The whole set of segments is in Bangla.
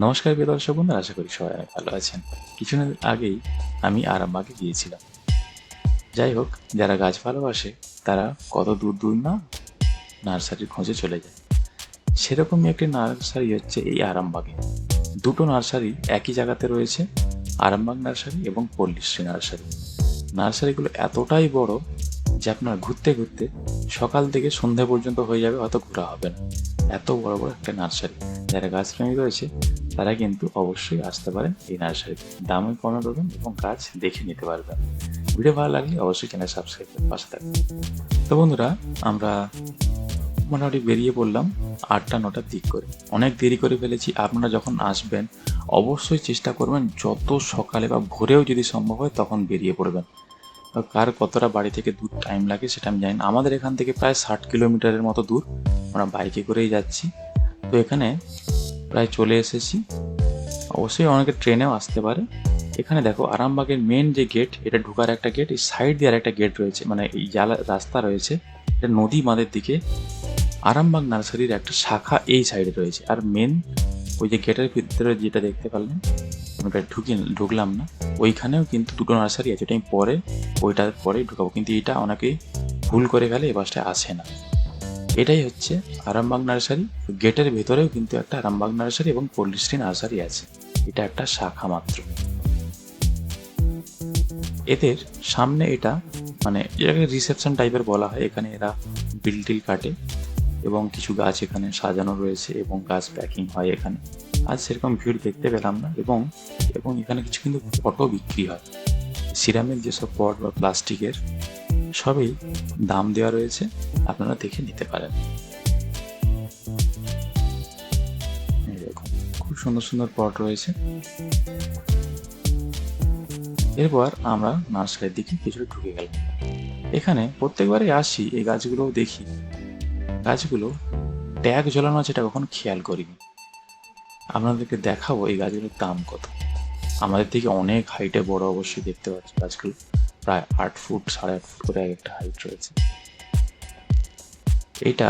নমস্কার প্রিয় দর্শক আশা করি সবাই ভালো আছেন। কিছুদিন আগেই আমি আরামবাগে গিয়েছিলাম। যাই হোক, যারা গাছ ভালোবাসে, তারা কত দূর দূর না নার্সারির খোঁজে চলে যায়। সেরকমই একটি নার্সারি হচ্ছে এই আরামবাগে। দুটো নার্সারি একই জায়গাতে রয়েছে, আরামবাগ নার্সারি এবং পল্লীশ্রী নার্সারি। নার্সারিগুলো এতটাই বড় যে আপনার ঘুরতে ঘুরতে সকাল থেকে সন্ধ্যা পর্যন্ত হয়ে যাবে হয়তো ঘোরা হবে না। এত বড় বড় একটা নার্সারি। যারা গাছ গাছপ্রেমী রয়েছে, তারা কিন্তু অবশ্যই আসতে পারেন এই নার্সারিতে। দামে কমে পাবেন এবং গাছ দেখে নিতে পারবেন। ভিডিও ভালো লাগলে অবশ্যই চ্যানেল সাবস্ক্রাইব করে পাশে থাকবেন। তো বন্ধুরা, আমরা মোটামুটি বেরিয়ে পড়লাম আটটা, নটার দিক করে। অনেক দেরি করে ফেলেছি। আপনারা যখন আসবেন, অবশ্যই চেষ্টা করবেন, যত সকালে বা ভোরেও যদি সম্ভব হয়, তখন বেরিয়ে পড়বেন। কার কতটা বাড়ি থেকে দূর টাইম লাগে সেটা আমি জানি না। আমাদের এখান থেকে প্রায় ষাট কিলোমিটারের মতো দূর। আমরা বাইকে করেই যাচ্ছি। তো এখানে প্রায় চলে এসেছি। অবশ্যই অনেকে ট্রেনেও আসতে পারে। এখানে দেখো আরামবাগের মেন যে গেট এটা ঢুকার একটা গেট এই সাইড দিয়ে আর একটা গেট রয়েছে। মানে এই জালা, রাস্তা রয়েছে। এটা নদী বাঁধের দিকে। আরামবাগ নার্সারির একটা শাখা এই সাইডে রয়েছে। আর মেন ওই যে গেটের ভিতরে যেটা দেখতে পারলেন ওটা ঢুকি ঢুকলাম না। ওইখানেও কিন্তু দুটো নার্সারি আছে। ওটা আমি পরে ওইটার পরেই ঢুকাবো। কিন্তু এটা অনেকেই ভুল করে ফেলে এই বাসটা আসে না। এটাই হচ্ছে আরামবাগ নার্সারি গেটের ভেতরেও কিন্তু একটা আরামবাগ নার্সারি এবং পল্লীশ্রী নার্সারি আছে। এটা একটা শাখা মাত্র। এদের সামনে এটা মানে এটাকে রিসেপশন টাইপের বলা হয়। এখানে এরা বিল টিল কাটে এবং কিছু গাছ এখানে সাজানো রয়েছে এবং গাছ প্যাকিং হয় এখানে। আজ সেরকম ভিড় দেখতে পেলাম না এবং এবং এখানে কিছু কিন্তু পটও বিক্রি হয়। সিরামের যেসব পট বা প্লাস্টিকের, সবই দাম দেওয়া রয়েছে, আপনারা দেখে নিতে পারেন। খুব সুন্দর সুন্দর পট রয়েছে। এরপর আমরা নার্সারির দিকে কিছুটা ঢুকে গেলাম। এখানে প্রত্যেকবারই আসি এই গাছগুলো দেখি। গাছগুলো ট্যাগ ঝোলানো আছে এটা কখনো খেয়াল করিনি। আপনাদেরকে দেখাবো এই গাছগুলোর দাম কত। আমাদের থেকে অনেক হাইটে বড় অবশ্যই দেখতে পাচ্ছি গাছগুলো। প্রায় আট ফুট, সাড়ে আট ফুট করে একটা হাইট রয়েছে। এটা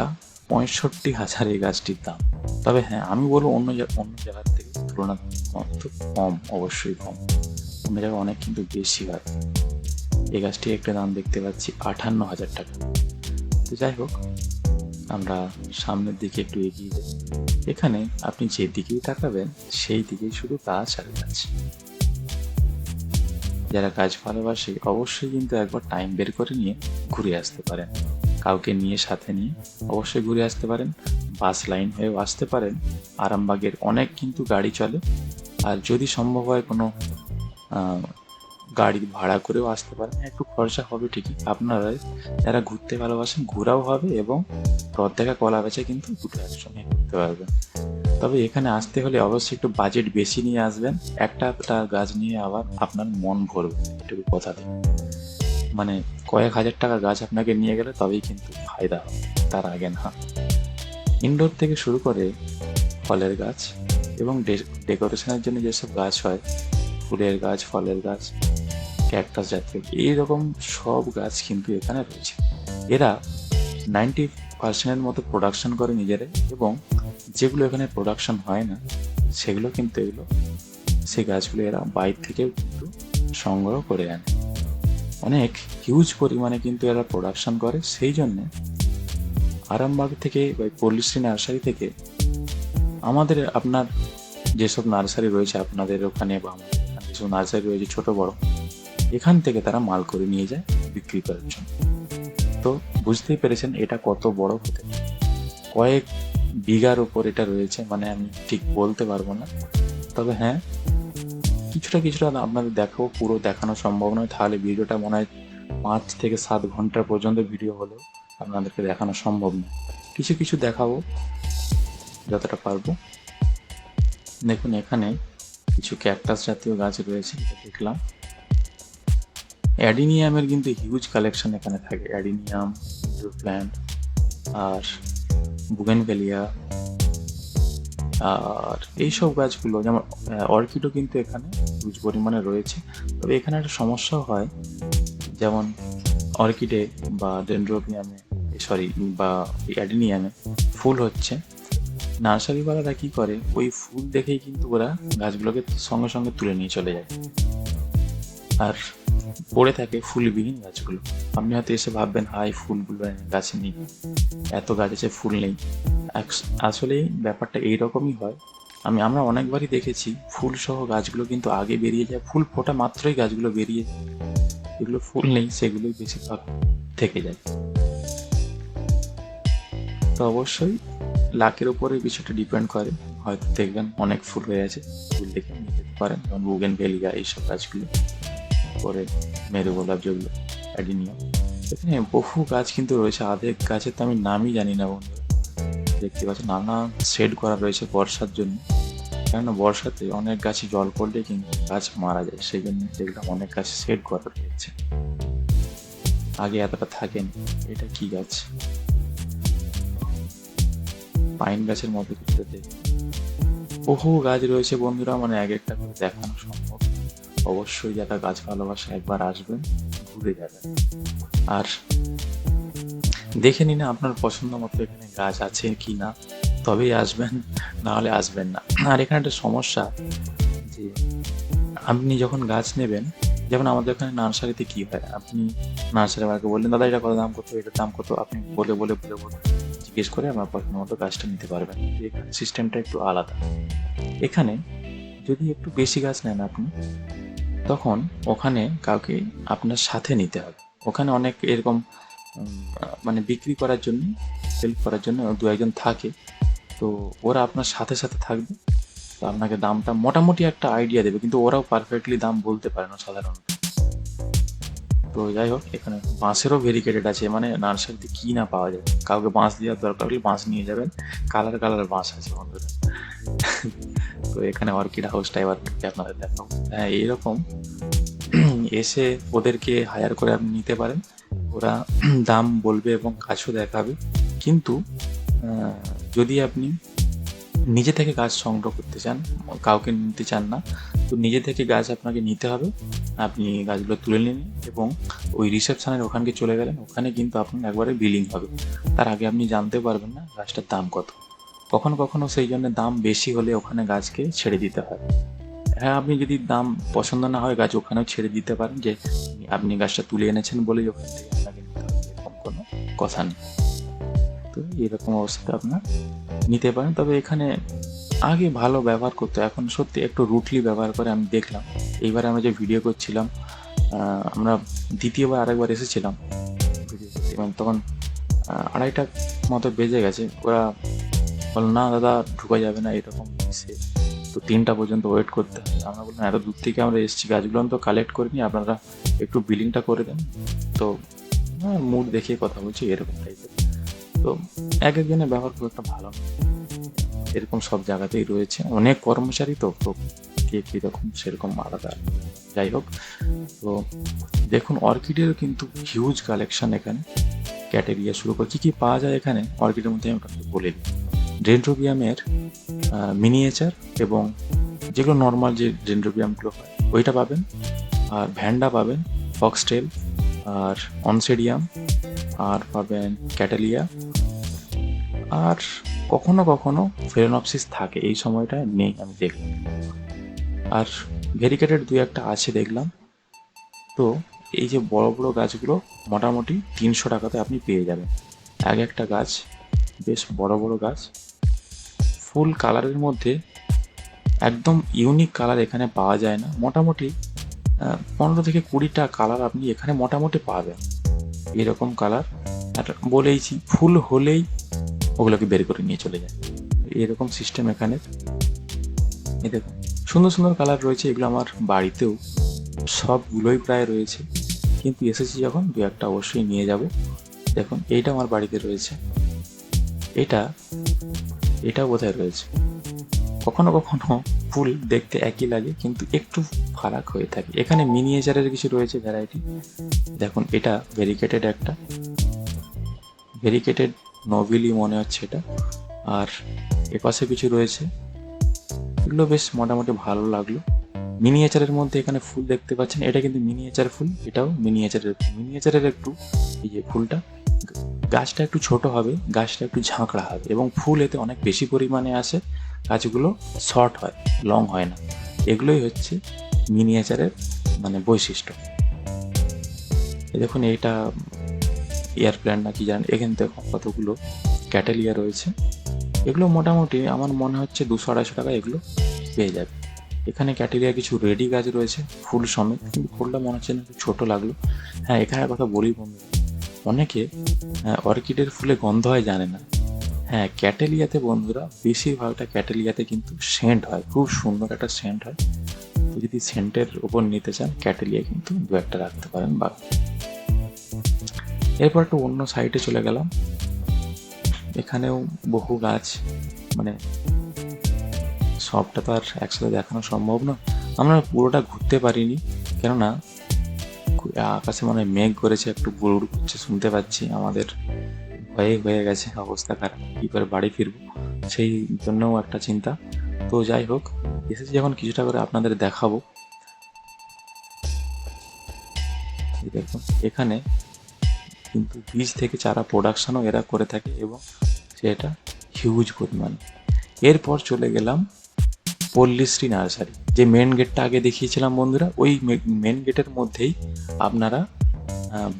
পঁয়ষট্টি হাজার এই গাছটির দাম। তবে হ্যাঁ আমি বলব অন্য অন্য জায়গার থেকে তুলনাত্মক কম, অবশ্যই কম। অন্য জায়গায় অনেক কিন্তু বেশি হয়। এই গাছটির একটা দাম দেখতে পাচ্ছি আটান্ন হাজার টাকা। তো যাই হোক আমরা সামনের দিকে একটু এগিয়ে যাই। এখানে আপনি যে দিকেই তাকাবেন, সেই দিকেই শুধু গাছ আর গাছ যারা কাজ ভালোবাসে অবশ্যই কিন্তু একবার টাইম বের করে নিয়ে ঘুরে আসতে পারেন। কাউকে নিয়ে, সাথে নিয়ে অবশ্যই ঘুরে আসতে পারেন। বাস লাইন হয়েও আসতে পারেন। আরামবাগের অনেক কিন্তু গাড়ি চলে। আর যদি সম্ভব হয় কোনো গাড়ি ভাড়া করেও আসতে পারেন একটু খরচা হবে ঠিকই। আপনারা যারা ঘুরতে ভালোবাসেন, ঘোরাও হবে এবং রথ দেখা কলা বেচা কিন্তু দুটো একসঙ্গে করতে পারবেন তবে এখানে আসতে হলে অবশ্যই একটু বাজেট বেশি নিয়ে আসবেন। একটা একটা গাছ নিয়ে আবার আপনার মন ভরবে। এটুকু কথা দিই মানে কয়েক হাজার টাকা গাছ আপনাকে নিয়ে গেলে তবেই কিন্তু ফায়দা হবে। তার আগে না। ইনডোর থেকে শুরু করে ফলের গাছ এবং ডেকোরেশনের জন্য যেসব গাছ হয়, ফুলের গাছ, ফলের গাছ ক্যাকটাস জাতীয় এইরকম সব গাছ কিন্তু এখানে রয়েছে। এরা নাইনটি পার্সেন্টের মতো প্রোডাকশন করে নিজেরাই এবং যেগুলো এখানে প্রোডাকশন হয় না, সেগুলো কিন্তু এগুলো, সেই গাছগুলো এরা বাইর থেকেও কিন্তু সংগ্রহ করে আনে। অনেক হিউজ পরিমাণে কিন্তু এরা প্রোডাকশন করে, সেই জন্যে আরামবাগ থেকে বা পল্লীশ্রী নার্সারি থেকে আমাদের আপনার যেসব নার্সারি রয়েছে আপনাদের ওখানে বা আমাদের যেসব নার্সারি রয়েছে ছোট বড় এখান থেকে তারা মাল করে নিয়ে যায় বিক্রি করার জন্য। তো বুঝতেই পেরেছেন এটা কত বড় হতে। কয়েক বিঘার উপর এটা রয়েছে মানে আমি ঠিক বলতে পারব না। তবে হ্যাঁ কিছুটা কিছুটা আপনাদের দেখাবো পুরো দেখানো সম্ভব নয়। তাহলে ভিডিওটা মনে হয় পাঁচ থেকে সাত ঘণ্টা পর্যন্ত ভিডিও হলেও আপনাদেরকে দেখানো সম্ভব নয়। কিছু কিছু দেখাবো, যতটা পারব। দেখুন, এখানে কিছু ক্যাকটাস জাতীয় গাছ রয়েছে দেখলাম। অ্যাডিনিয়ামের কিন্তু হিউজ কালেকশন এখানে থাকে। অ্যাডিনিয়াম প্ল্যান্ট আর বুগেনভেলিয়া আর এইসব গাছগুলো, যেমন অর্কিডও কিন্তু এখানে হিউজ পরিমাণে রয়েছে। তবে এখানে একটা সমস্যাও হয়, যেমন অর্কিডে বা ডেন্ড্রোপিয়ামে সরি বা অ্যাডিনিয়ামে ফুল হচ্ছে। নার্সারিওয়ালারা কী করে, ওই ফুল দেখেই কিন্তু ওরা গাছগুলোকে সঙ্গে সঙ্গে তুলে নিয়ে চলে যায়। আর পড়ে থাকে ফুলবিহীন গাছগুলো। আপনি হয়তো এসে ভাববেন হাই ফুলগুলো গাছে নেই। এত গাছ আছে, ফুল নেই। আস- আসলে ব্যাপারটা এইরকমই হয়। আমি, আমরা অনেকবারই দেখেছি ফুল সহ গাছগুলো কিন্তু আগে বেরিয়ে যায়। ফুল ফোটা মাত্রই গাছগুলো বেরিয়ে যায়। যেগুলো ফুল নেই, সেগুলোই বেশিরভাগ থেকে যায়। তো অবশ্যই লাকের উপরে কিছুটা ডিপেন্ড করে। হয়তো দেখবেন অনেক ফুল হয়ে আছে। ফুল দেখে নিয়ে যেতে পারেন। যেমন বুগেন ভেলিয়া এইসব গাছগুলো। পরে মেরু গোলাপ যেগুলো অ্যাডিনিয়াম এখানে বহু গাছ কিন্তু রয়েছে, আধেক গাছের তো আমি নামই জানি না বন্ধু। দেখতে পাচ্ছি, নানা শেড করা রয়েছে বর্ষার জন্য। কেননা বর্ষাতে অনেক গাছে জল পড়লে কিন্তু গাছ মারা যায় সেই জন্য দেখলাম অনেক গাছ শেড করা রয়েছে। আগে এতটা থাকেন, এটা কি গাছ? পাইন গাছের মতো কিছু দেখে বহু গাছ রয়েছে বন্ধুরা মানে এক একটা করে দেখানো সম্ভব। অবশ্যই যারা গাছ ভালোবাসে একবার আসবেন, ঘুরে যাবেন। আর দেখে নিন আপনার পছন্দ মতো এখানে গাছ আছে কি না তবেই আসবেন না হলে আসবেন না। আর এখানে একটা সমস্যা যে আপনি যখন গাছ নেবেন, যেমন আমাদের এখানে নার্সারিতে কি হয়? আপনি নার্সারি আমাকে বললেন, দাদা, এটা কত দাম কত? এটার দাম কত? আপনি বলে বলে বলে বলে জিজ্ঞেস করে আমার পছন্দ মতো গাছটা নিতে পারবেন। সিস্টেমটা একটু আলাদা। এখানে যদি একটু বেশি গাছ নেন আপনি তখন ওখানে কাউকে আপনার সাথে নিতে হবে। ওখানে অনেক এরকম মানে বিক্রি করার জন্য, সেল করার জন্য দু একজন থাকে। তো ওরা আপনার সাথে সাথে থাকবে। তো আপনাকে দামটা মোটামুটি একটা আইডিয়া দেবে, কিন্তু ওরাও পারফেক্টলি দাম বলতে পারে না সাধারণত। তো যাই হোক, এখানে বাঁশেরও ভেরিকেটেড আছে। মানে নার্সারিতে কি না পাওয়া যায়? কাউকে বাঁশ দেওয়ার দরকার হলে বাঁশ নিয়ে যাবেন। কালার কালার বাঁশ আছে বন্ধুরা। তো এখানে অর্কিড হাউস থেকে আপনাদের দেখাবো? হ্যাঁ এইরকম এসে ওদেরকে হায়ার করে আপনি নিতে পারেন। ওরা দাম বলবে এবং কাজও দেখাবে। কিন্তু যদি আপনি নিজে থেকে গাছ সংগ্রহ করতে চান, কাউকে নিতে চান না, তো নিজে থেকে গাছ আপনাকে নিতে হবে। আপনি গাছগুলো তুলে নিন এবং ওই রিসেপশনের ওখানকে চলে গেলেন। ওখানে কিন্তু আপনার একবারে বিলিং হবে। তার আগে আপনি জানতে পারবেন না গাছটার দাম কত। কখনো কখনো সেই জন্য দাম বেশি হলে ওখানে গাছকে ছেড়ে দিতে হয়। হ্যাঁ আপনি যদি দাম পছন্দ না হয় গাছ ওখানেও ছেড়ে দিতে পারেন যে আপনি গাছটা তুলে এনেছেন বলেই ওখান থেকে আপনাকে নিতে হবে, এরকম কোনো কথা নেই। তো এরকম অবস্থাতে আপনার নিতে পারেন। তবে এখানে আগে ভালো ব্যবহার করতো, এখন সত্যি একটু রুটলি ব্যবহার করে আমি দেখলাম। এইবার আমরা যে ভিডিও করছিলাম আমরা দ্বিতীয়বার আরেকবার এসেছিলাম। ভিডিও করতে তখন আড়াইটা মতো বেজে গেছে। ওরা বলল না, দাদা ঢুকা যাবে না, এরকম সে তো তিনটা পর্যন্ত ওয়েট করতে হবে। আমরা বললাম, এত দূর থেকে আমরা এসেছি, গাছগুলো তো কালেক্ট করে নিই আপনারা একটু বিলিংটা করে দেন। তো মুড দেখে কথা বলছি, এরকম টাইপের তো, এক একজনের ব্যবহার খুব একটা ভালো। এরকম সব জায়গাতেই রয়েছে। অনেক কর্মচারী তো তো কে কীরকম সেরকম আলাদা। যাই হোক, তো দেখুন অর্কিডের কিন্তু হিউজ কালেকশন এখানে। ক্যাটেরিয়া শুরু করে কী কী পাওয়া যায় এখানে? অর্কিডের মধ্যে আমি বলে দিই। ডেন্ড্রোবিয়ামের মিনিয়েচার এবং যেগুলো নর্মাল যে ডেন্ড্রোবিয়ামগুলো হয়, ওইটা পাবেন। আর ভ্যান্ডা পাবেন ফক্সটেল আর অনসেডিয়াম আর পাবেন ক্যাটালিয়া আর কখনো কখনো ফেরেনপসিস থাকে, এই সময়টা নেই, আমি দেখলাম। আর ভেরিকেটেড দুই একটা আছে দেখলাম। তো এই যে বড় বড় গাছগুলো মোটামুটি তিনশো টাকাতে আপনি পেয়ে যাবেন। এক একটা গাছ বেশ বড় বড় গাছ। ফুল কালারের মধ্যে একদম ইউনিক কালার এখানে পাওয়া যায় না। মোটামুটি পনেরো থেকে কুড়িটা কালার আপনি এখানে মোটামুটি পাবেন। এরকম কালার আর বলেইছি, ফুল হলেই ওগুলোকে বের করে নিয়ে চলে যায়। এরকম সিস্টেম এখানে। এই দেখুন, সুন্দর সুন্দর কালার রয়েছে এগুলো আমার বাড়িতেও। সবগুলোই প্রায় রয়েছে। কিন্তু এসেছি যখন দু একটা অবশ্যই নিয়ে যাব। দেখুন, এইটা আমার বাড়িতে রয়েছে। এটা এটা বোধহয় রয়েছে। কখনো কখনো ফুল দেখতে একই লাগে, কিন্তু একটু ফারাক হয়ে থাকে। এখানে মিনিয়েচারের কিছু রয়েছে ভ্যারাইটি দেখুন, এটা ভেরিকেটেড একটা। ভেরিকেটেড নভিলি মনে হচ্ছে এটা। আর এপাশে কিছু রয়েছে। এগুলো বেশ মোটামুটি ভালো লাগল। মিনিয়েচারের মধ্যে এখানে ফুল দেখতে পাচ্ছেন। এটা কিন্তু মিনিয়েচার ফুল, এটাও মিনিয়েচারের মিনিয়েচারের একটু এই যে ফুলটা গাছটা একটু ছোট হবে, গাছটা একটু ঝাঁকড়া হবে এবং ফুল এতে অনেক বেশি পরিমাণে আসে, গাছগুলো শর্ট হয়, লং হয় না। এগুলোই হচ্ছে মিনিয়েচারের মানে বৈশিষ্ট্য। দেখুন এইটা এয়ারপ্লেন না কি জানেন? এখান থেকে কতগুলো ক্যাটেলিয়া রয়েছে। এগুলো মোটামুটি আমার মনে হচ্ছে দুশো আড়াইশো টাকা এগুলো পেয়ে যাবে। এখানে ক্যাটেরিয়া কিছু রেডি গাছ রয়েছে, ফুল সমেত, কিন্তু ফুলটা মনে হচ্ছে না একটু ছোটো লাগল। হ্যাঁ এখানে কথা বলি বন্ধু অনেকে অর্কিডের ফুলে গন্ধ হয় জানে না। হ্যাঁ ক্যাটেলিয়াতে বন্ধুরা, বেশিরভাগটা ক্যাটেলিয়াতে কিন্তু সেন্ট হয়, খুব সুন্দর একটা সেন্ট হয়। তো যদি সেন্টের ওপর নিতে চান, ক্যাটেলিয়া কিন্তু দু একটা রাখতে পারেন বা এরপর একটু অন্য সাইডে চলে গেলাম। এখানেও বহু গাছ মানে সবটা তো আর একসাথে দেখানো সম্ভব না। আমরা পুরোটা ঘুরতে পারিনি, কেননা আকাশে মানে মেঘ করেছে, একটু গুড় করছে, শুনতে পাচ্ছি। আমাদের ভয়ে হয়ে গেছে অবস্থা খারাপ। কী করে বাড়ি ফিরবো, সেই জন্যও একটা চিন্তা। তো যাই হোক, এসেছি যখন কিছুটা করে আপনাদের দেখাবো। দেখুন, এখানে কিন্তু বীজ থেকে চারা প্রোডাকশনও এরা করে থাকে এবং সেটা হিউজ পরিমাণ। এরপর চলে গেলাম পল্লীশ্রী নার্সারি। যে মেন গেটটা আগে দেখিয়েছিলাম বন্ধুরা, ওই মেন গেটের মধ্যেই আপনারা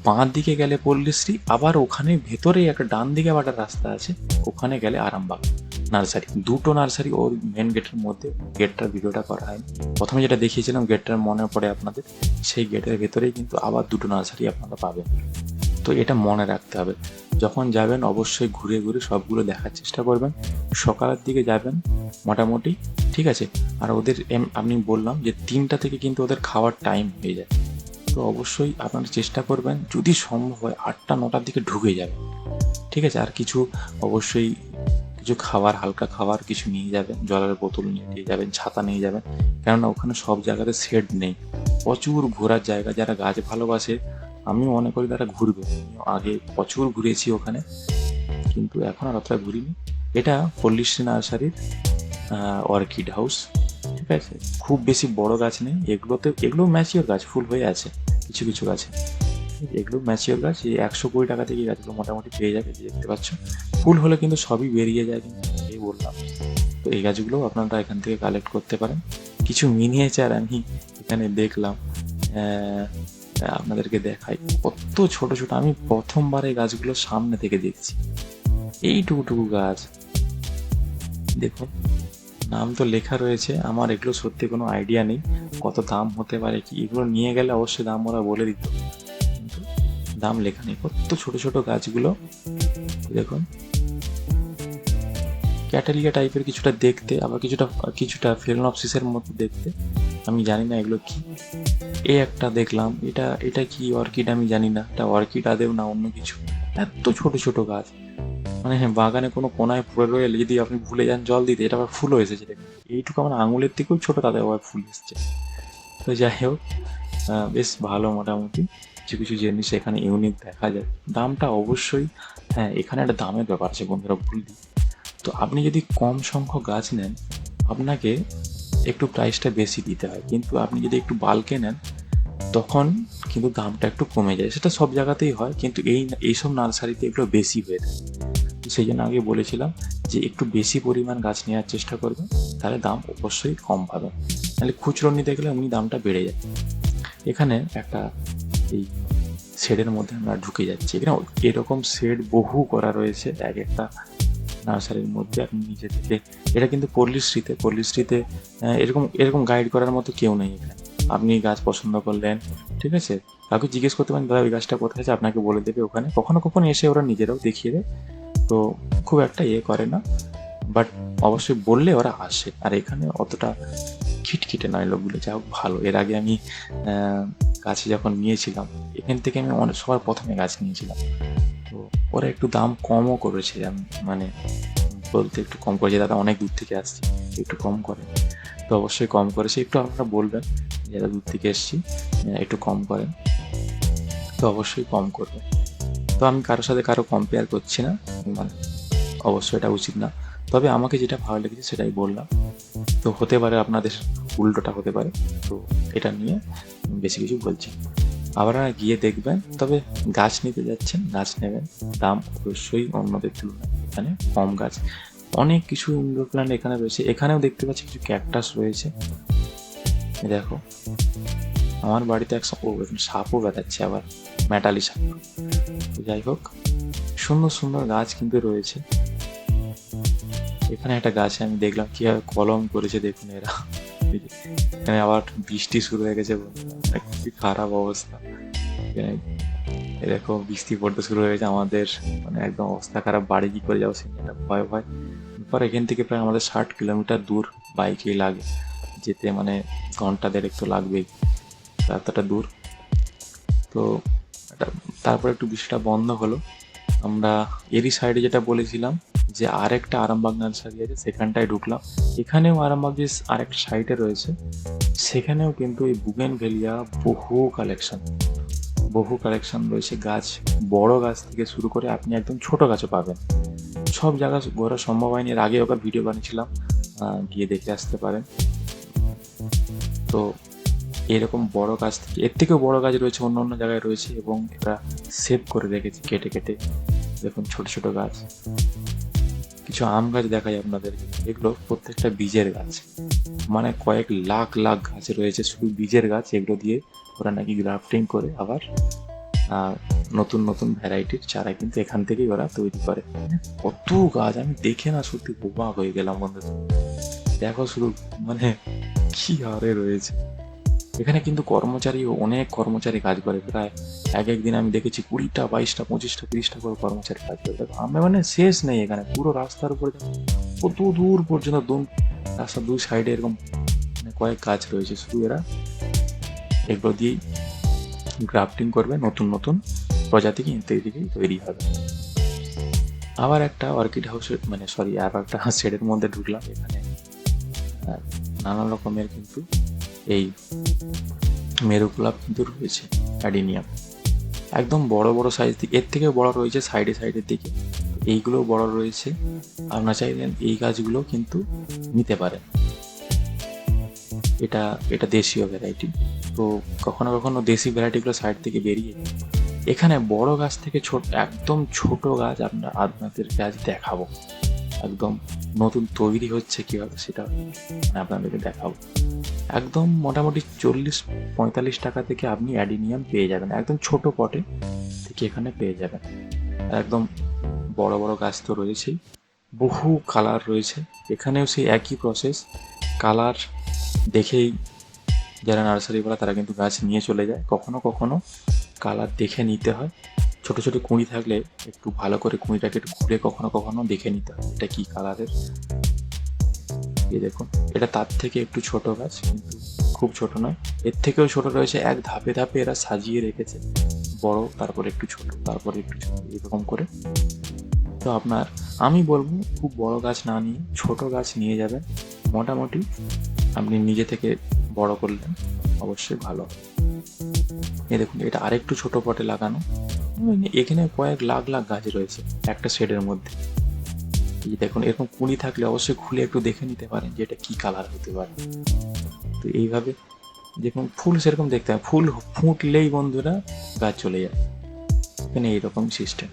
বাঁ দিকে গেলে পল্লীশ্রী আবার ওখানে ভেতরেই একটা ডান দিকে আবার রাস্তা আছে, ওখানে গেলে আরামবাগ নার্সারি। দুটো নার্সারি ওর মেন গেটের মধ্যে গেটটার ভিডিওটা করা হয়। প্রথমে যেটা দেখিয়েছিলাম গেটটার মনে পড়ে আপনাদের, সেই গেটের ভেতরেই কিন্তু আবার দুটো নার্সারি আপনারা পাবেন। তো এটা মনে রাখতে হবে। যখন যাবেন, অবশ্যই ঘুরে ঘুরে সবগুলো দেখার চেষ্টা করবেন। সকালের দিকে যাবেন মোটামুটি, ঠিক আছে? আর ওদের আপনি বললাম যে তিনটা থেকে কিন্তু ওদের খাওয়ার টাইম হয়ে যায়। তো অবশ্যই আপনারা চেষ্টা করবেন, যদি সম্ভব হয় আটটা, নটার দিকে ঢুকে যাবে ঠিক আছে? আর কিছু অবশ্যই কিছু খাবার, হালকা খাবার কিছু নিয়ে যাবেন, জলের বোতল নিয়ে যাবেন, ছাতা নিয়ে যাবেন। কেননা ওখানে সব জায়গাতে শেড নেই। প্রচুর ঘোরার জায়গা, যারা গাছ ভালোবাসে আমিও মনে করি তারা ঘুরবে। আগে প্রচুর ঘুরেছি ওখানে, কিন্তু এখন আর অতটা ঘুরিনি। এটা পল্লীশ্রী নার্সারির অর্কিড হাউস ঠিক আছে? খুব বেশি বড় গাছ নেই। এগুলোতে, এগুলো ম্যাচিওর গাছ, ফুল হয়ে আছে, কিছু কিছু গাছে। এগুলো ম্যাচিওর গাছ, এই একশো কুড়ি টাকা থেকে গাছগুলো মোটামুটি পেয়ে যাবে দেখতে পাচ্ছ। ফুল হলে কিন্তু সবই বেরিয়ে যায়, কিন্তু এই বললাম। তো এই গাছগুলো আপনারা এখান থেকে কালেক্ট করতে পারেন। কিছু মিনিয়েচার আমি এখানে দেখলাম আপনাদেরকে দেখাই। কত ছোট ছোট, আমি প্রথমবার এই গাছগুলো সামনে থেকে দেখছি। এইটুকুটুকু গাছ। দেখুন, নাম তো লেখা রয়েছে, আমার এগুলো সত্যি কোনো আইডিয়া নেই। কত দাম হতে পারে কি, এগুলো নিয়ে গেলে অবশ্যই দাম ওরা বলে দিত। কিন্তু দাম লেখা নেই। কত ছোট ছোট গাছগুলো। দেখুন। ক্যাটালিয়া টাইপের কিছুটা দেখতে, আবার কিছুটা কিছুটা ফেলনপসিসের মতো দেখতে। আমি জানি না এগুলো কি। এই একটা দেখলাম, এটা এটা কি অর্কিড আমি জানি না, এটা অর্কিড আদেও না, অন্য কিছু। এত ছোট ছোট গাছ। মানে হ্যাঁ বাগানে কোনো কোনায় পড়ে রয়ে যদি আপনি ভুলে যান জল দিতে, এটা আবার ফুলও এসেছে দেখুন। এইটুকু আমার আঙুলের থেকেও ছোট তাদের আবার ফুল এসছে। তো যাই হোক বেশ ভালো মোটামুটি। কিছু কিছু জিনিস এখানে ইউনিক দেখা যায়। দামটা অবশ্যই হ্যাঁ এখানে একটা দামের ব্যাপার আছে বন্ধুরা, ভুল তো আপনি যদি কম সংখ্যক গাছ নেন, আপনাকে একটু প্রাইসটা বেশি দিতে হয়। কিন্তু আপনি যদি একটু বাল্কে নেন, তখন কিন্তু দামটা একটু কমে যায়। সেটা সব জায়গাতেই হয়, কিন্তু এই, এইসব নার্সারিতে একটু বেশি হয়ে থাকে। সেই জন্য আগে বলেছিলাম যে একটু বেশি পরিমাণ গাছ নেওয়ার চেষ্টা করবেন, তাহলে দাম অবশ্যই কম পাবেন। নাহলে খুচরো নিতে গেলে এমনি দামটা বেড়ে যায়। এখানে একটা এই শেডের মধ্যে আমরা ঢুকে যাচ্ছি। এখানে এরকম শেড বহু করা রয়েছে। এক একটা নার্সারির মধ্যে আপনি নিজে থেকে এটা কিন্তু পল্লীশ্রীতে পল্লীশ্রীতে এরকম এরকম গাইড করার মতো কেউ নেই এখানে। আপনি গাছ পছন্দ করলেন, ঠিক আছে? কাউকে জিজ্ঞেস করতে পারেন, দাদা, ওই গাছটা কোথায় আছে? আপনাকে বলে দেবে ওখানে। কখনো কখনো এসে ওরা নিজেরাও দেখিয়ে দেয়। তো খুব একটা ইয়ে করে না। বাট অবশ্যই বললে ওরা আসে। আর এখানে অতটা খিটখিটে নয় লোকগুলো। যা হোক, ভালো। এর আগে আমি গাছে যখন নিয়েছিলাম এখান থেকে আমি অনেক, সবার প্রথমে গাছ নিয়েছিলাম। তো ওরা একটু দাম কমও করেছে, আমি মানে বলতে একটু কম করেছে, দাদা অনেক দূর থেকে আসছি, একটু কম করে। তো অবশ্যই কম করেছে, একটু আপনারা বলবেন, যারা দূর থেকে এসছি একটু কম করেন। তো অবশ্যই কম করবে তো আমি কারোর সাথে কারও কম্পেয়ার করছি না মানে অবশ্যই এটা উচিত না। তবে আমাকে যেটা ভালো লেগেছে সেটাই বললাম। তো হতে পারে আপনাদের উল্টোটা হতে পারে। তো এটা নিয়ে বেশি কিছু বলছি আপনারা গিয়ে দেখবেন, তবে গাছ নিতে যাচ্ছেন, গাছ নেবেন। দাম অবশ্যই অন্যদের তুলনায় এখানে কম গাছ। অনেক কিছু ইনডোর প্ল্যান্ট এখানে রয়েছে। এখানেও দেখতে পাচ্ছি কিছু ক্যাকটাস রয়েছে। দেখো, আমার বাড়িতে এক ও সাপও বেড়াচ্ছে আবার ম্যাটালি সাপ। যাই হোক, সুন্দর সুন্দর গাছ কিন্তু রয়েছে। এখানে একটা গাছে আমি দেখলাম কীভাবে কলম করেছে দেখুন এরা। এখানে আবার বৃষ্টি শুরু হয়ে গেছে খুবই খারাপ অবস্থা। এরকম বৃষ্টি পড়তে শুরু হয়ে গেছে, আমাদের মানে একদম অবস্থা খারাপ। বাড়ি কি করে যাব সেটা ভয় ভয়। এরপর এখান থেকে প্রায় আমাদের ষাট কিলোমিটার দূর বাইকেই লাগে। যেতে মানে ঘণ্টা দেড়েক তো লাগবেই। তো এতটা দূর। তো তারপর একটু বৃষ্টিটা বন্ধ হলো। আমরা এরই সাইডে যেটা বলেছিলাম যে আরেকটা আরামবাগ নার্সারি আছে, সেখানটায় ঢুকলাম। এখানেও আরামবাগ যে আরেকটা সাইটে রয়েছে, সেখানেও কিন্তু এই বুগেন ভেলিয়া বহু কালেকশন বহু কালেকশন রয়েছে। গাছ, বড় গাছ থেকে শুরু করে আপনি একদম ছোট গাছও পাবেন। সব জায়গা ঘোরা সম্ভব হয়নি, এর আগে ওকে ভিডিও বানিয়েছিলাম গিয়ে দেখে আসতে পারেন। তো এরকম বড় গাছ থেকে, এর থেকেও বড় গাছ রয়েছে, অন্য অন্য জায়গায় রয়েছে এবং এটা সেভ করে রেখেছি কেটে কেটে। দেখুন, ছোট ছোট গাছ। কিছু আম গাছ দেখাই আপনাদের এগুলো প্রত্যেকটা বীজের গাছ। মানে কয়েক লাখ লাখ গাছ রয়েছে শুধু বীজের গাছ। এগুলো দিয়ে ওরা নাকি গ্রাফটিং করে আবার নতুন নতুন ভ্যারাইটির চারা কিন্তু এখান থেকেই ওরা তৈরি করে। কত গাছ, আমি দেখে না সত্যি বোবা হয়ে গেলাম বন্ধু দেখো শুধু মানে কি হারে রয়েছে। এখানে কিন্তু কর্মচারীও অনেক কর্মচারী কাজ করে। প্রায় এক এক দিন আমি দেখেছি কুড়িটা বাইশটা পঁচিশটা তিরিশটা করে কর্মচারী কাজ করে। আমরা মানে শেষ নেই এখানে। পুরো রাস্তার উপরে কত দূর পর্যন্ত দু রাস্তার দুই সাইডে এরকম মানে কয়েক কাজ রয়েছে। শুধু এরা এগুলো দিয়েই গ্রাফটিং করবে নতুন নতুন প্রজাতি কিন্তু এদিকেই তৈরি হবে। আবার একটা অর্কিড হাউসের মানে সরি আর একটা শেডের মধ্যে ঢুকলাম এখানে। আহ, নানা রকমের কিন্তু এই মেরু কিন্তু রয়েছে, অ্যাডিনিয়াম। একদম বড় বড় সাইজ দিকে, এর থেকেও বড় রয়েছে সাইডে সাইডের দিকে। এইগুলো বড় রয়েছে। আপনারা চাইলেন এই গাছগুলো কিন্তু নিতে পারেন। এটা এটা দেশীয় ভ্যারাইটি তো কখনো কখনো দেশি ভ্যারাইটিগুলো সাইড থেকে বেরিয়ে এখানে বড় গাছ থেকে ছোট, একদম ছোট গাছ আপনার আপনাদেরকে গাছ দেখাবো। একদম নতুন তৈরি হচ্ছে কীভাবে সেটা আপনাদেরকে দেখাবো। একদম মোটামুটি চল্লিশ, পঁয়তাল্লিশ টাকা থেকে আপনি অ্যাডিনিয়াম পেয়ে যাবেন। একদম ছোট পটে থেকে এখানে পেয়ে যাবেন। একদম বড় বড় গাছ তো রয়েছেই। বহু কালার রয়েছে। এখানেও সেই একই প্রসেস কালার দেখেই যারা নার্সারিওয়ালা তারা কিন্তু গাছ নিয়ে চলে যায়। কখনো কখনো কালার দেখে নিতে হয়। ছোট ছোট কুঁড়ি থাকলে একটু ভালো করে কুঁড়িটাকে একটু ঘুরে কখনো কখনো দেখে নিতে হবে এটা কি কালারের? এই দেখুন, এটা তার থেকে একটু ছোট গাছ, কিন্তু খুব ছোট নয়। এর থেকেও ছোট রয়েছে, এক ধাপে ধাপে এরা সাজিয়ে রেখেছে। বড়, তারপর একটু ছোট, তারপর একটু ছোট, এরকম করে। তো আপনার, আমি বলব, খুব বড় গাছ না নিয়ে ছোট গাছ নিয়ে যাবেন। মোটামুটি আপনি নিজে থেকে বড় করলেন। অবশ্যই ভালো। হবে। এই দেখুন, এটা আরেকটু ছোট পটে লাগানো। এখানে কয়েক লাখ লাখ গাছ রয়েছে একটা শেডের মধ্যে। এই দেখুন, এরকম কুঁড়ি থাকলে অবশ্যই খুলে একটু দেখে নিতে পারেন যে এটা কি কালার হতে পারে। তো এইভাবে দেখুন, ফুল সেরকম দেখতে হয়। ফুল ফুটলেই বন্ধুরা গাছ চলে যায়। এখানে এইরকম সিস্টেম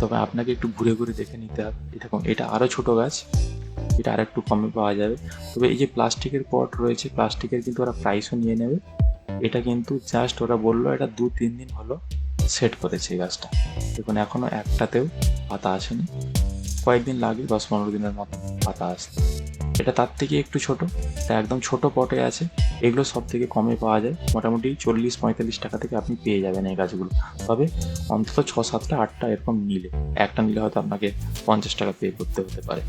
তবে আপনাকে একটু ঘুরে ঘুরে দেখে নিতে হবে। দেখুন, এটা আরও ছোট গাছ। এটা আর একটু কমে পাওয়া যাবে। তবে এই যে প্লাস্টিকের পট রয়েছে, প্লাস্টিকের কিন্তু ওরা প্রাইসও নিয়ে নেবে। এটা কিন্তু জাস্ট ওরা বলল এটা দু তিন দিন হলো সেট করেছে এই গাছটা। দেখুন এখনও একটাতেও পাতা আসেনি। কয়েকদিন লাগে, দশ পনেরো দিনের মতো পাতা আসতে। এটা তার থেকে একটু ছোট এটা একদম ছোট পটে আছে। এগুলো সব থেকে কমে পাওয়া যায়। মোটামুটি চল্লিশ পঁয়তাল্লিশ টাকা থেকে আপনি পেয়ে যাবেন এই গাছগুলো। তবে অন্তত ছ সাতটা আটটা এরকম নিলে। একটা নিলে হয়তো আপনাকে পঞ্চাশ টাকা পে করতে হতে পারে।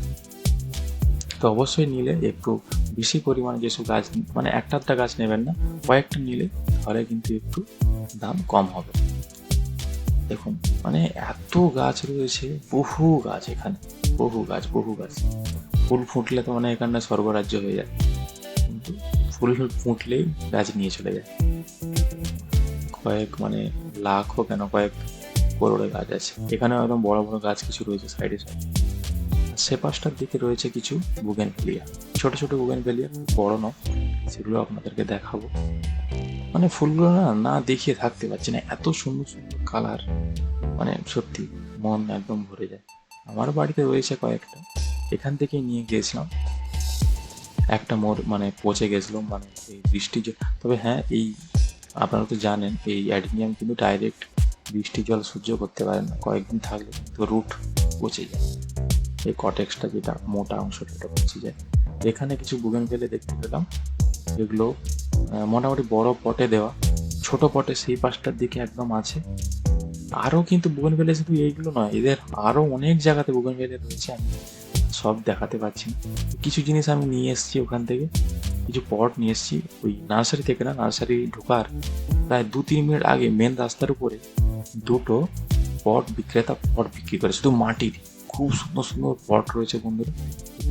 তো অবশ্যই নিলে একটু বেশি পরিমাণে যেসব গাছ মানে একটা আধটা গাছ নেবেন না, কয়েকটা নিলে তাহলে কিন্তু একটু দাম কম হবে। দেখুন মানে এত গাছ রয়েছে, বহু গাছ এখানে, বহু গাছ বহু গাছ। ফুল ফুটলে তো মানে এখানটা স্বর্গরাজ্য হয়ে যায়, কিন্তু ফুল ফুটলেই গাছ নিয়ে চলে যায়। কয়েক মানে লাখও কেন, কয়েক করোড়ে গাছ আছে। এখানে একদম বড় বড় গাছ কিছু রয়েছে সাইডে সাইডে। সে পাশটার দিকে রয়েছে কিছু বুগেন ফেলিয়া ছোট ছোট বুগেন ফেলিয়া বড় নয়, সেগুলো আপনাদেরকে দেখাবো। মানে ফুলগুলো না না দেখিয়ে থাকতে পারছি না, এত সুন্দর সুন্দর কালার মানে সত্যি মন একদম ভরে যায়। আমার বাড়িতে রয়েছে কয়েকটা, এখান থেকেই নিয়ে গিয়েছিলাম। একটা মোর মানে পচে গেছিল মানে এই বৃষ্টি জল তবে হ্যাঁ এই আপনারা তো জানেন, এই অ্যাডিনিয়াম কিন্তু ডাইরেক্ট বৃষ্টি জল সহ্য করতে পারে না। কয়েকদিন থাকলে কিন্তু রুট পচে যায়। এই কটেক্সটা যেটা মোটা অংশটা এটা পচে যায় এখানে কিছু বুগেন ফেলে দেখতে পেলাম। এগুলো মোটামুটি বড় পটে দেওয়া। ছোট পটে সেই পাশটার দিকে একদম আছে। আরও কিন্তু বুগেন ফেলে শুধু এইগুলো নয়, এদের আরও অনেক জায়গাতে বুগেন ফেলে রয়েছে আমি সব দেখাতে পারছি কিছু জিনিস আমি নিয়ে এসেছি ওখান থেকে। কিছু পট নিয়ে এসেছি। ওই নার্সারি থেকে না নার্সারি ঢোকার প্রায় দু, তিন মিনিট আগে মেন রাস্তার উপরে দুটো পট বিক্রেতা, পট বিক্রি করে, শুধু মাটির। খুব সুন্দর সুন্দর পট রয়েছে বন্ধুরা।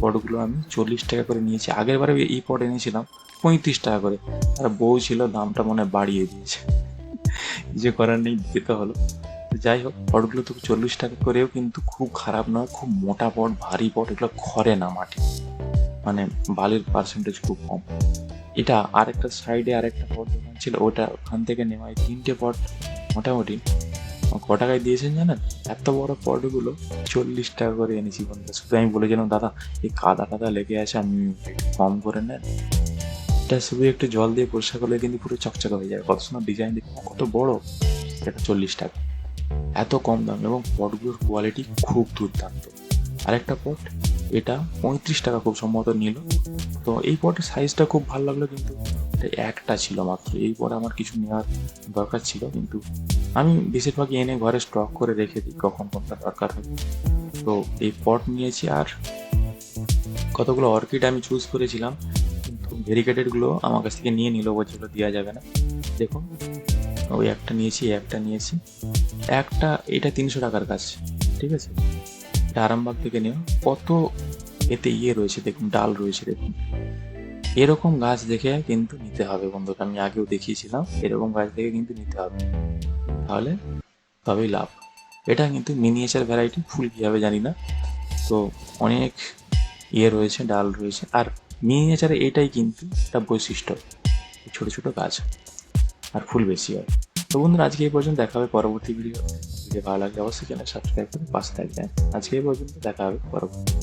পটগুলো আমি চল্লিশ টাকা করে নিয়েছি। আগের বারে এই পট এনেছিলাম, পঁয়ত্রিশ টাকা করে। আর বউ ছিল, দামটা মনে বাড়িয়ে দিয়েছে। যে করার নেই, দিতে হলো। যাই হোক, পটগুলো তো চল্লিশ টাকা করেও কিন্তু খুব খারাপ নয়, খুব মোটা পট, ভারী পট, এগুলো খরে না মাটি মানে বালির পার্সেন্টেজ খুব কম। এটা আরেকটা সাইডে আরেকটা পট দোকান ছিল, ওটা ওখান থেকে নেওয়া তিনটে পট মোটামুটি। ক টাকায় দিয়েছেন জানেন? এত বড় পটগুলো চল্লিশ টাকা করে এনেছি বন্ধু শুধু আমি বলেছিলাম, দাদা, এই কাদা টাদা লেগে আছে আমি কম করে নেন। এটা শুধু একটু জল দিয়ে পরিষ্কার করলে কিন্তু পুরো চকচকে হয়ে যায় কত সুন্দর ডিজাইন দেখে কত বড়। এটা চল্লিশ টাকা। এত কম দাম এবং পটগুলোর কোয়ালিটি খুব দুর্দান্ত। আরেকটা পট, এটা পঁয়ত্রিশ টাকা খুব সম্ভবত নিল। তো এই পটের সাইজটা খুব ভালো লাগল কিন্তু। এটা একটা ছিল মাত্র। এই পরে আমার কিছু নেওয়ার দরকার ছিল, কিন্তু আমি বেশিরভাগই এনে ঘরে স্টক করে রেখে দিই, কখন কোনটা দরকার হয়। তো এই পট নিয়েছি আর কতগুলো অর্কিড আমি চুজ করেছিলাম, কিন্তু ভেরিকেটেডগুলো আমার কাছ থেকে নিয়ে নিল, বলছিল দেওয়া যাবে না। দেখুন, ওই একটা নিয়েছি একটা নিয়েছি। একটা, এটা তিনশো টাকার কাজ, ঠিক আছে? এটা আরামবাগ থেকে নেওয়া। কত এতে ইয়ে রয়েছে, দেখুন, ডাল রয়েছে, দেখুন। এরকম গাছ দেখে কিন্তু নিতে হবে, বন্ধুরা। আমি আগেও দেখিয়েছিলাম, এরকম গাছ দেখে কিন্তু নিতে হবে। তাহলে তবেই লাভ। এটা কিন্তু মিনিয়েচার ভ্যারাইটি ফুল কী হবে জানি না। তো অনেক ইয়ে রয়েছে, ডাল রয়েছে। আর মিনিয়েচারে এটাই কিন্তু একটা বৈশিষ্ট্য, ছোট ছোট গাছ, আর ফুল বেশি হয়। তো বন্ধুরা, আজকে এই পর্যন্ত দেখা হবে পরবর্তী ভিডিও ভিডিও ভালো লাগলে অবশ্যই চ্যানেল সাবস্ক্রাইব করে পাশে থাকবেন। আজকে এই পর্যন্ত দেখা হবে পরবর্তী